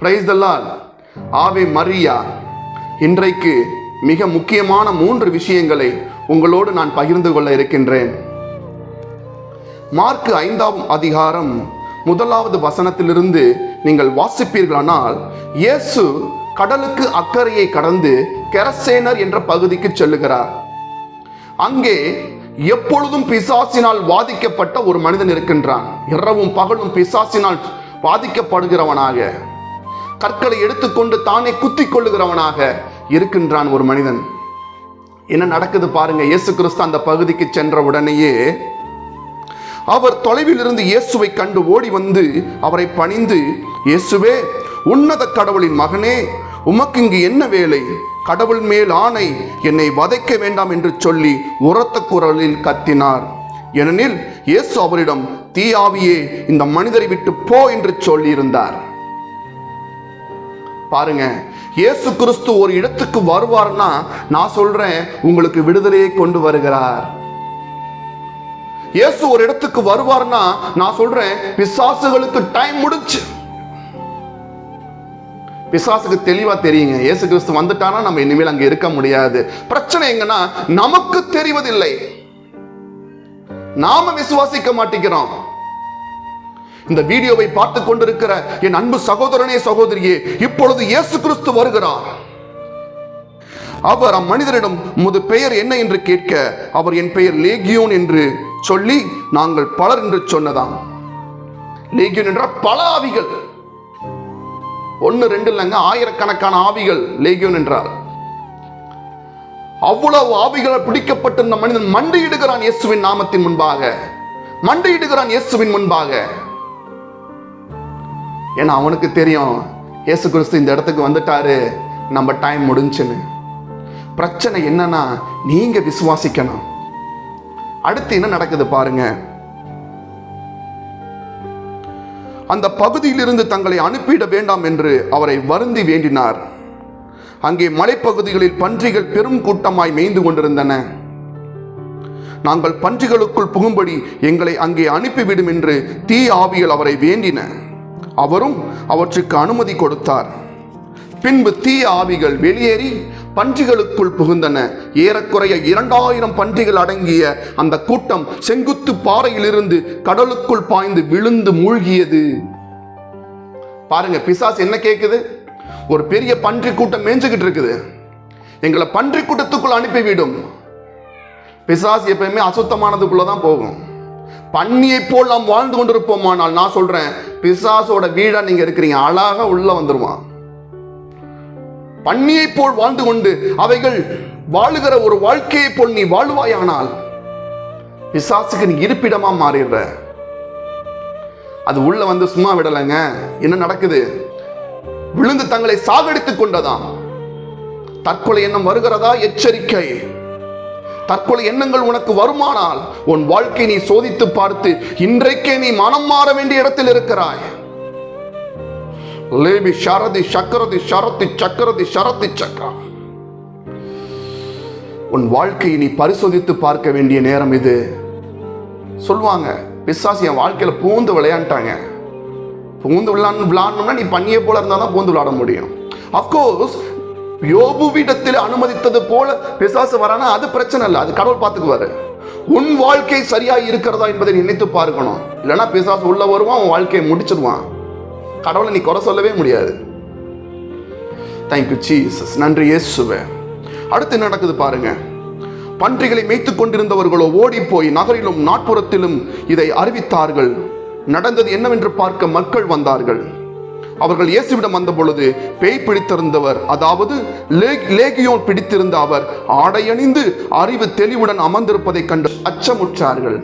Price தல்லால் ஆவே மரியா இன்றைக்கு மிக முக்கியமான மூன்று விஷயங்களை உங்களோடு நான் பகிர்ந்து கொள்ள இருக்கின்றேன். மார்க்கு ஐந்தாம் அதிகாரம் முதலாவது வசனத்திலிருந்து நீங்கள் வாசிப்பீர்களானால் இயேசு கடலுக்கு அக்கறையை கடந்து கெரசேனர் என்ற பகுதிக்கு செல்லுகிறார். அங்கே எப்பொழுதும் பிசாசினால் வாதிக்கப்பட்ட ஒரு மனிதன் இருக்கின்றான். இரவும் பகலும் பிசாசினால் பாதிக்கப்படுகிறவனாக கற்களை எடுத்துக்கொண்டு தானே குத்தி கொள்ளுகிறவனாக இருக்கின்றான் ஒரு மனிதன். என்ன நடக்குது பாருங்க இயேசு கிறிஸ்து அந்த பகுதிக்கு சென்ற உடனேயே அவர் தொலைவில் இருந்து இயேசுவை கண்டு ஓடி வந்து அவரை பணிந்து இயேசுவே உன்னத கடவுளின் மகனே உமக்கு இங்கு என்ன வேலை? கடவுள் மேல் ஆணை என்னை வதைக்க வேண்டாம் என்று சொல்லி உரத்த குரலில் கத்தினார். ஏனெனில் இயேசு அவரிடம் தீயாவியே இந்த மனிதரை விட்டு போ என்று சொல்லியிருந்தார். பாருங்க. இயேசு கிறிஸ்து ஒரு இடத்துக்கு வருவார்னா நான் சொல்றேன் உங்களுக்கு விடுதலையை கொண்டு வருகிறார். இயேசு ஒரு இடத்துக்கு வருவார்னா நான் சொல்றேன் பிசாசுகளுக்கு டைம் முடிச்சு. பிசாசுக்கு தெளிவா தெரியுங்க. இயேசு கிறிஸ்து வந்துட்டானா நம்ம இனிமேல் அங்க இருக்க முடியாது. பிரச்சனை எங்கன்னா நமக்கு தெரிவதில்லை. நாம விசுவாசிக்க மாட்டேங்கிறோம். இந்த வீடியோவை பார்த்து கொண்டிருக்கிற என் அன்பு சகோதரனே சகோதரியே இப்பொழுது இயேசு கிறிஸ்து வருகிறார். அவர் அம்மனிதரிடம் உமது பெயர் என்ன? என்று கேட்க அவர் என் பெயர் லேகியோன் என்று சொல்லி நாங்கள் பலர் என்று சொன்னதாம். லேகியோன் என்ற பல ஆவிகள். ஒன்னு ரெண்டு இல்லைங்க ஆயிரக்கணக்கான ஆவிகள் லேகியோன் என்றார் அவ்வளவு ஆவிகளால் பிடிக்கப்பட்டிருந்த மனிதன் மண்டியிடுகிறான் இயேசுவின் நாமத்தின் முன்பாக. மண்டியிடுகிறான் இயேசுவின் முன்பாக. ஏன்னா அவனுக்கு தெரியும் இயேசு கிறிஸ்து இந்த இடத்துக்கு வந்துட்டாரு. நம்ம டைம் முடிஞ்சுன்னு. பிரச்சனை என்னன்னா நீங்க விசுவாசிக்கணும். அடுத்து என்ன நடக்குது பாருங்க. அந்த பகுதியிலிருந்து தங்களை அனுப்பிட வேண்டாம் என்று அவரை வருந்தி வேண்டினார். அங்கே மலைப்பகுதிகளில் பன்றிகள் பெரும் கூட்டமாய் மேய்ந்து கொண்டிருந்தன. நாங்கள் பன்றிகளுக்குள் புகும்படி எங்களை அங்கே அனுப்பிவிடும் என்று தீ ஆவிகள் அவரை வேண்டின. அவரும் அவற்றுக்கு அனுமதி கொடுத்தார். பின்பு தீய ஆவிகள் வெளியேறி பன்றிகளுக்குள் புகுந்தன. ஏறக்குறைய இரண்டாயிரம் பன்றிகள் அடங்கிய அந்த கூட்டம் செங்குத்து பாறையிலிருந்து கடலுக்குள் பாய்ந்து விழுந்து மூழ்கியது. பாருங்க பிசாஸ் என்ன கேக்குது? ஒரு பெரிய பன்றி கூட்டம் மேய்ஞ்சுக்கிட்டு இருக்குது. எங்களை பன்றி கூட்டத்துக்குள் அனுப்பிவிடும். பிசாஸ் எப்பயுமே அசுத்தமானதுக்குள்ள தான் போகும். பன்னியை போல் நாம் வாழ்ந்து கொண்டிருப்போமானால் நான் சொல்றேன் பிசாசோட வீடா நீங்க இருக்கிறீங்க. அழகா உள்ள வந்துருவான். பண்ணியை போல் வாழ்ந்து கொண்டு அவைகள் வாழுகிற ஒரு வாழ்க்கையை போல் நீ வாழ்வாயானால் பிசாசுக்கு நீ இருப்பிடமா மாறிடுற. அது உள்ள வந்து சும்மா விடலைங்க. என்ன நடக்குது? விழுந்து தங்களை சாகடித்துக் கொண்டதாம். தற்கொலை எண்ணம் வருகிறதா? எச்சரிக்கை. தற்கொலை எண்ணங்கள் உனக்கு வருமானால் உன் வாழ்க்கை நீ சோதித்து பார்த்து இன்றைக்கே நீ மனம் மாற வேண்டிய இடத்தில் இருக்கிறாய். லேபி ஷரதி சக்கரதி சரத்தி சக்கரதி சரத்தி சக்கரா உன் வாழ்க்கையை நீ பரிசோதித்து பார்க்க வேண்டிய நேரம் இது. சொல்லுவாங்க பிசாசு என் வாழ்க்கையில பூந்து விளையாண்டாங்க. பூந்து விளையாடணும் விளையாடணும்னா நீ பண்ணியே போல இருந்தால் தான் பூந்து விளையாட முடியும். அப்கோர்ஸ் யோபுவிடத்தில் அனுமதித்தது போல பிசாசு வரானா அது பிரச்சனை இல்லை. அது கடவுள் பார்த்துக்குவாரு. உன் வாழ்க்கை சரியா இருக்கிறதா என்பதை நினைத்து பார்க்கணும். இல்லைன்னா பிசாசு உள்ள வருவான் உன் வாழ்க்கையை முடிச்சிருவான். கடவுளை நீ குறை சொல்லவே முடியாது. தேங்க்யூ ஜீசஸ் நன்றி இயேசுவே. அடுத்து என்ன நடக்குது பாருங்க. பன்றிகளை மேய்த்து கொண்டிருந்தவர்களோ ஓடி போய் நகரிலும் நாட்புறத்திலும் இதை அறிவித்தார்கள். நடந்தது என்னவென்று பார்க்க மக்கள் வந்தார்கள். அவர்கள் இயேசுவிடம் வந்த பொழுது பேய் பிடித்திருந்தவர் அதாவது லேகியோன் பிடித்திருந்த அவர் ஆடையணிந்து அறிவு தெளிவுடன் அமர்ந்திருப்பதைக் கண்டு அச்சமுற்றார்கள்.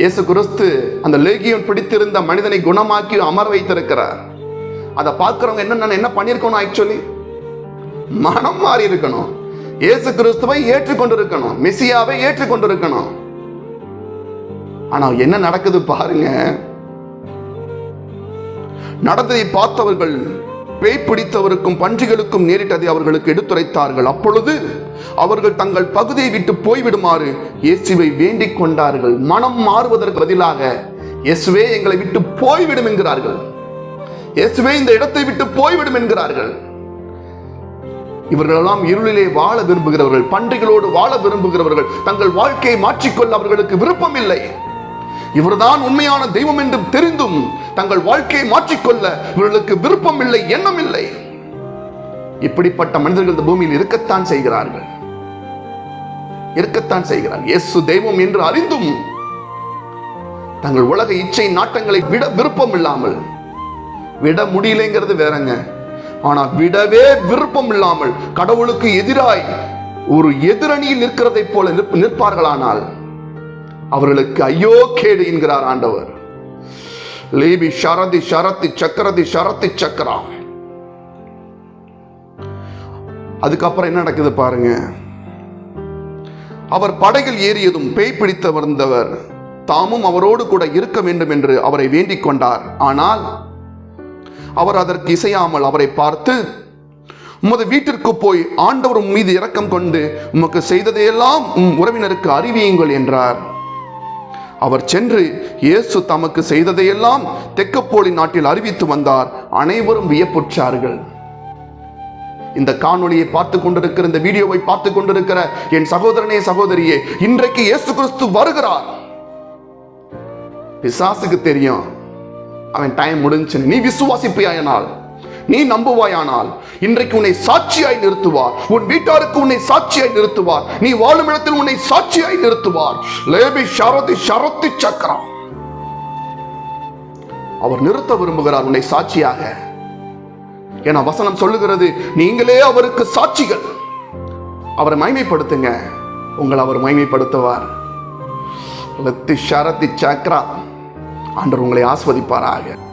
இயேசு கிறிஸ்து அந்த லேகியோன் பிடித்திருந்த மனிதனை குணமாக்கி அமர வைத்திருக்கிறார். அதை பார்க்கிறவங்க என்ன என்ன பண்ணியிருக்கணும் ஆக்சுவலி மனம் மாறி இருக்கணும். இயேசு கிறிஸ்துவை ஏற்றுக்கொண்டிருக்கணும். மெசியாவை ஏற்றுக்கொண்டிருக்கணும். ஆனா என்ன நடக்குது பாருங்க. நடந்ததை பார்த்தவர்கள் பேய் பிடித்தவருக்கும் பன்றிகளுக்கும் நேரிட்டதை அவர்களுக்கு எடுத்துரைத்தார்கள். அப்பொழுது அவர்கள் தங்கள் பகுதியை விட்டு போய்விடுமாறு இயேசுவை வேண்டிக் கொண்டார்கள். மனம் மாறுவதற்கு பதிலாக இயேசுவே எங்களை விட்டு போய்விடும் என்கிறார்கள். இயேசுவே இந்த இடத்தை விட்டு போய்விடும் என்கிறார்கள். இவர்களெல்லாம் இருளிலே வாழ விரும்புகிறவர்கள் பன்றிகளோடு வாழ விரும்புகிறவர்கள் தங்கள் வாழ்க்கையை மாற்றிக்கொள்ள அவர்களுக்கு விருப்பம் இல்லை இவர்தான் உண்மையான தெய்வம் என்று தெரிந்தும் தங்கள் வாழ்க்கையை மாற்றிக்கொள்ள இவர்களுக்கு விருப்பம் இல்லை எண்ணம் இல்லை இப்படிப்பட்ட மனிதர்கள் இந்த பூமியில் இருக்கத்தான் செய்கிறார்கள். இருக்கத்தான் செய்கிறார். இயேசு தெய்வம் என்று அறிந்தும் தங்கள் உலக இச்சை நாட்டங்களை விட விருப்பம் இல்லாமல் விட முடியலைங்கிறது வேறங்க. ஆனா விடவே விருப்பம் இல்லாமல் கடவுளுக்கு எதிராய் ஒரு எதிரணியில் நிற்கிறதை போல நிற்பார்களானால் அவர்களுக்கு ஐயோ கேடு என்கிறார் ஆண்டவர். லேபி ஷரதி ஷரத்தி சக்கரதி ஷரத்தி சக்கரா. அதுக்கப்புறம் என்ன நடக்குது பாருங்க. அவர் படைகள் ஏறியதும் பேய் பிடித்த வந்தவர் தாமும் அவரோடு கூட இருக்க வேண்டும் என்று அவரை வேண்டிக் கொண்டார். ஆனால் அவர் அதற்கு இசையாமல் அவரை பார்த்து உமது வீட்டிற்கு போய் ஆண்டவர் மீது இரக்கம் கொண்டு உமக்கு செய்ததையெல்லாம் உம் உறவினருக்கு அறிவியுங்கள் என்றார். அவர் சென்று இயேசு தமக்கு செய்ததையெல்லாம் தெக்கப்போலி நாட்டில் அறிவித்து வந்தார். அனைவரும் வியப்புற்றார்கள். இந்த காணொளியை பார்த்து கொண்டிருக்கிற இந்த வீடியோவை பார்த்து கொண்டிருக்கிற என் சகோதரனே சகோதரியே இன்றைக்கு இயேசு கிறிஸ்து வருகிறார். பிசாசுக்கு தெரியும் அவன் டைம் முடிஞ்சுன்னு. நீ விசுவாசிப்பாயானால் நீ நம்புவாயானால் இன்றைக்கு உன்னை சாட்சியாய் நிறுத்துவார். உன் வீட்டாருக்கு உன்னை சாட்சியாய் நிறுத்துவார். நீ வாழும் இடத்தில் உன்னை சாட்சியாய் நிறுத்துவார். லேபி ஷரதி ஷரத்தி சக்கரம். அவர் நிறுத்த விரும்புகிறார் உன்னை சாட்சியாக. என வசனம் சொல்லுகிறது நீங்களே அவருக்கு சாட்சிகள். அவரை மைமைப்படுத்துங்க உங்களை அவர் மைமைப்படுத்துவார் லத்தி ஷரத்தி சக்ரா ஆண்டவர் உங்களை ஆஸ்வதிப்பாராக.